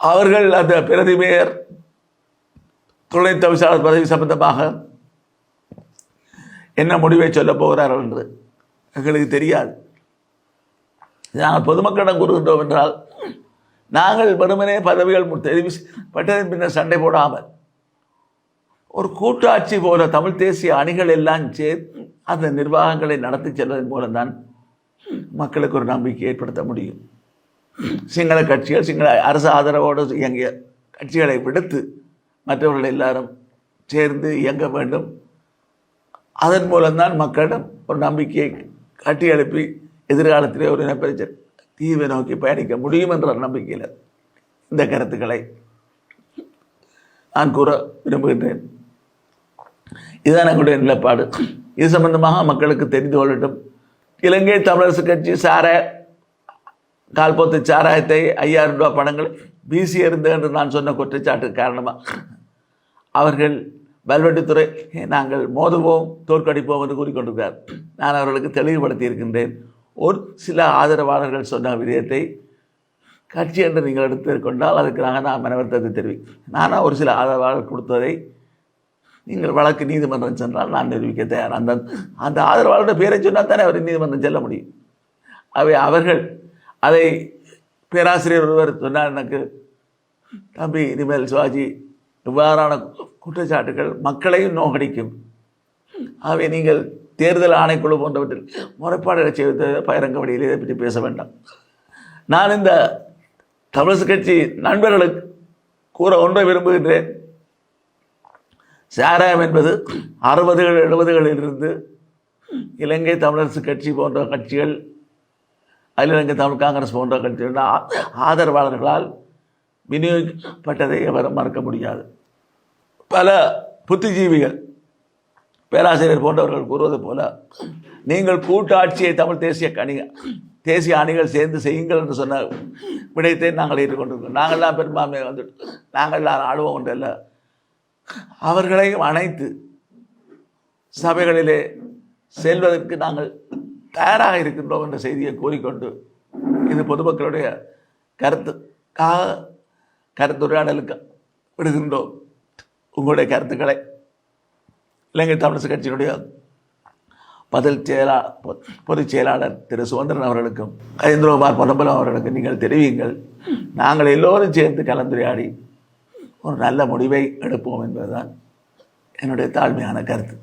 அவர்கள் அந்த பிரதி மேயர் துணை தவிசாளர் பதவி சம்பந்தமாக என்ன முடிவை சொல்ல போகிறார்கள் என்று எங்களுக்கு தெரியாது. நாங்கள் பொதுமக்களிடம் கூறுகின்றோம் என்றால் நாங்கள் வெறுமனே பதவிகள் தெரிவி பட்டதின் பட்டதன் பின்னர் சண்டை போடாமல் ஒரு கூட்டாட்சி போல தமிழ் தேசிய அணிகள் எல்லாம் சேர்த்து அந்த நிர்வாகங்களை நடத்தி செல்வதன் மூலம்தான் மக்களுக்கு ஒரு நம்பிக்கை ஏற்படுத்த முடியும். சிங்கள கட்சிகள் சிங்கள அரசு ஆதரவோடு இயங்கிய கட்சிகளை விடுத்து மற்றவர்கள் எல்லாரும் சேர்ந்து இயங்க வேண்டும். அதன் மூலம்தான் மக்களிடம் ஒரு நம்பிக்கையை கட்டி எழுப்பி எதிர்காலத்திலே ஒரு இனப்பிரச்சனை தீவை நோக்கி பயணிக்க முடியும் என்ற நம்பிக்கையில் இந்த கருத்துக்களை நான் கூற விரும்புகின்றேன். இதுதான் எங்களுடைய நிலப்பாடு. இது சம்பந்தமாக மக்களுக்கு தெரிந்து கொள்ளட்டும். இலங்கை தமிழரசு கட்சி சார கால்போத்து சாராயத்தை ஐயாயிரம் ரூபாய் பணங்களை வீசி என்று நான் சொன்ன குற்றச்சாட்டு காரணமாக அவர்கள் வல்வெட்டித்துறை நாங்கள் மோதுவோம் தோற்கடிப்போம் என்று கூறிக்கொண்டிருக்கிறார். நான் அவர்களுக்கு தெளிவுபடுத்தி இருக்கின்றேன். ஒரு சில ஆதரவாளர்கள் சொன்ன விடயத்தை கட்சி என்று நீங்கள் எடுத்துக்கொண்டால் அதுக்காக நாங்கள் நான் மனவர்த்தத்தை தெரிவிக்கிறேன் நானாக ஒரு சில ஆதரவாளர் கொடுத்ததை நீங்கள் வழக்கு நீதிமன்றம் சென்றால் நான் நிரூபிக்க தயார். அந்த அந்த ஆதரவாளருடைய பேரை சொன்னால் தானே அவர் நீதிமன்றம் செல்ல முடியும். அவை அவர்கள் அதை பேராசிரியர் ஒருவர் சொன்னார் எனக்கு தம்பி இனிமேல் சிவாஜி இவ்வாறான குற்றச்சாட்டுகள் மக்களையும் நோகடிக்கும். ஆகவே நீங்கள் தேர்தல் ஆணைக்குழு போன்றவற்றில் முறைப்பாடுகளை செய்வது பயிரங்க வழியில் இதை பற்றி பேச வேண்டாம். நான் இந்த தமிழரசு கட்சி நண்பர்களுக்கு கூற ஒன்றை விரும்புகின்றேன். சாராயம் என்பது அறுபதுகள் எழுபதுகளிலிருந்து இலங்கை தமிழரசு கட்சி போன்ற கட்சிகள் அகிலங்க தமிழ் காங்கிரஸ் போன்ற கட்சிகள் ஆதரவாளர்களால் விநியோகிக்கப்பட்டதை அவர் மறக்க முடியாது. பல புத்திஜீவிகள் பேராசிரியர் போன்றவர்கள் கூறுவது போல நீங்கள் கூட்டாட்சியை தமிழ் தேசிய கணி தேசிய அணிகள் சேர்ந்து செய்யுங்கள் என்று சொன்ன விடயத்தை நாங்கள் ஏற்றுக்கொண்டிருக்கோம் நாங்கள்லாம் பெரும்பான்மை வந்துட்டு நாங்கள்லாம் ஆளுவோம் ஒன்றல்ல அவர்களையும் அணைத்து சபைகளிலே செல்வதற்கு நாங்கள் தயாராக இருக்கின்றோம் என்ற செய்தியை கூறிக்கொண்டு இது பொதுமக்களுடைய கருத்துக்காக கருத்துரையாடலுக்கு விடுகின்றோம் உங்களுடைய கருத்துக்களை. இலங்கை தமிழரசு கட்சியினுடைய பதில் செயலா பொ- பொதுச் செயலாளர் திரு சுதந்திரன் அவர்களுக்கும் ஐந்திரகுமார் பொன்னம்பலம் அவர்களுக்கும் நீங்கள் தெரிவியுங்கள். நாங்கள் எல்லோரும் சேர்ந்து கலந்துரையாடி ஒரு நல்ல முடிவை எடுப்போம் என்பதுதான் என்னுடைய தாழ்மையான கருத்து.